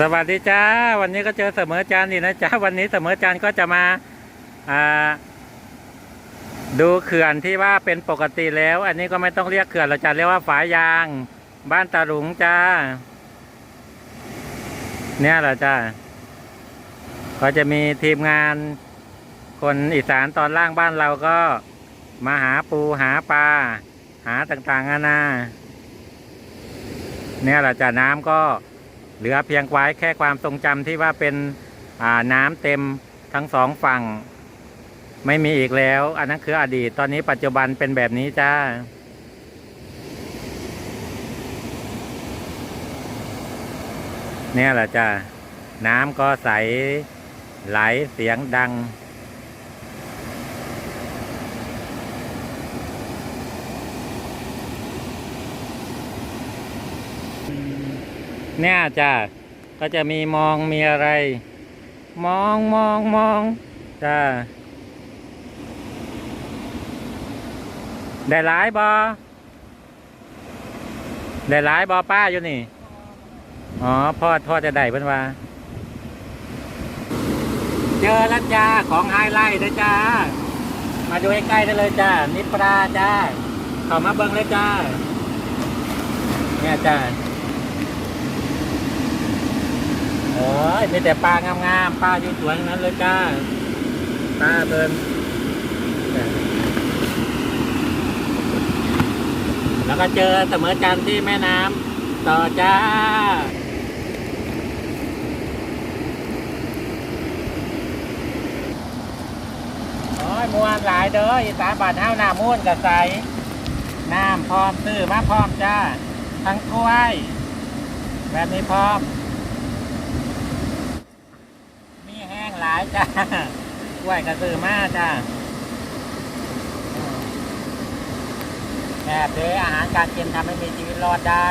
สวัสดีจ้า วันนี้ก็เจอเสมอจานนี่นะจ้าวันนี้เสมอจานก็จะมาอ่าดูเขื่อนที่ว่าเป็นปกติแล้ว อันนี้ก็ไม่ต้องเรียกเขื่อนเราจะเรียกว่าฝายยาง บ้านตาหลุงจ้า เนี่ยแหละจ้าก็จะมีทีมงาน คนอีสานตอนล่างบ้านเราก็มาหาปูหาปลาหาต่างๆนานาเนี่ยแหละจ้าน้ำก็ เหลือเพียงไว้แค่ความทรงจำที่ว่าเป็นน้ำเต็มทั้งสองฝั่ง ไม่มีอีกแล้ว อันนั้นคืออดีตตอนนี้ปัจจุบันเป็นแบบนี้จ้าเนี่ยแหละจ้าน้ำก็ใสไหลเสียงดัง เนี่ยจ้าก็จะมีมองมีอะไร มองมองมองจ้าได้หลายบอได้หลายบอป้าอยู่นี่ อ๋อพ่อพ่อจะได้เพิ่นว่า เจอแล้วจ้าของไฮไลท์นะจ้า มาดูใกล้ๆได้เลยจ้านิปลาจ้าเข้ามาเบิ้งเลยจ้า เนี่ยจ้า โอ้ ยมีแต่ปลางามๆปลาสวนทั้นั้นเลยจ้าปลาเบินแล้วก็เจอเสมอจันทร์ที่แม่น้ำต่อจ้าโอ้ยมวนหลายเด้ออีสานบ้านเฮาหน้ามุ่นกับใสน้ำพร้อมซื้อมาพร้อมจ้า ทั้งกล้วย แบบนี้พร้อมแห้งหลายจ้ากล้วยกระสือมาจ้าแบบเด้อาหารการกินทำให้มีชีวิตรอดได้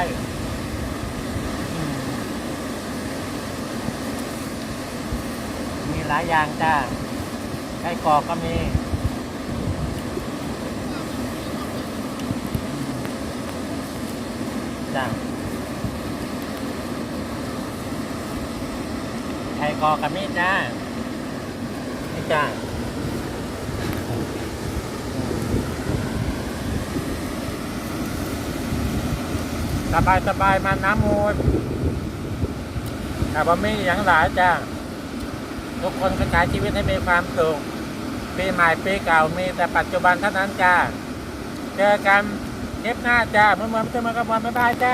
มีหลายอย่างจ้าไส้กรอกก็มีจ้าไข่กรอกกับมีจ้า จ้าสบายสบายมาน้ำมูลแต่ว่ามีอย่างหลายจ้า ทุกคนก็ใช้ชีวิตให้มีความสุขปีใหม่ปีเก่ามีแต่ปัจจุบันเท่านั้นจ้า เจอกันคลิปหน้าจ้าเมื่อเมื่อเมื่อเมื่อกับวันบ๊ายบายจ้า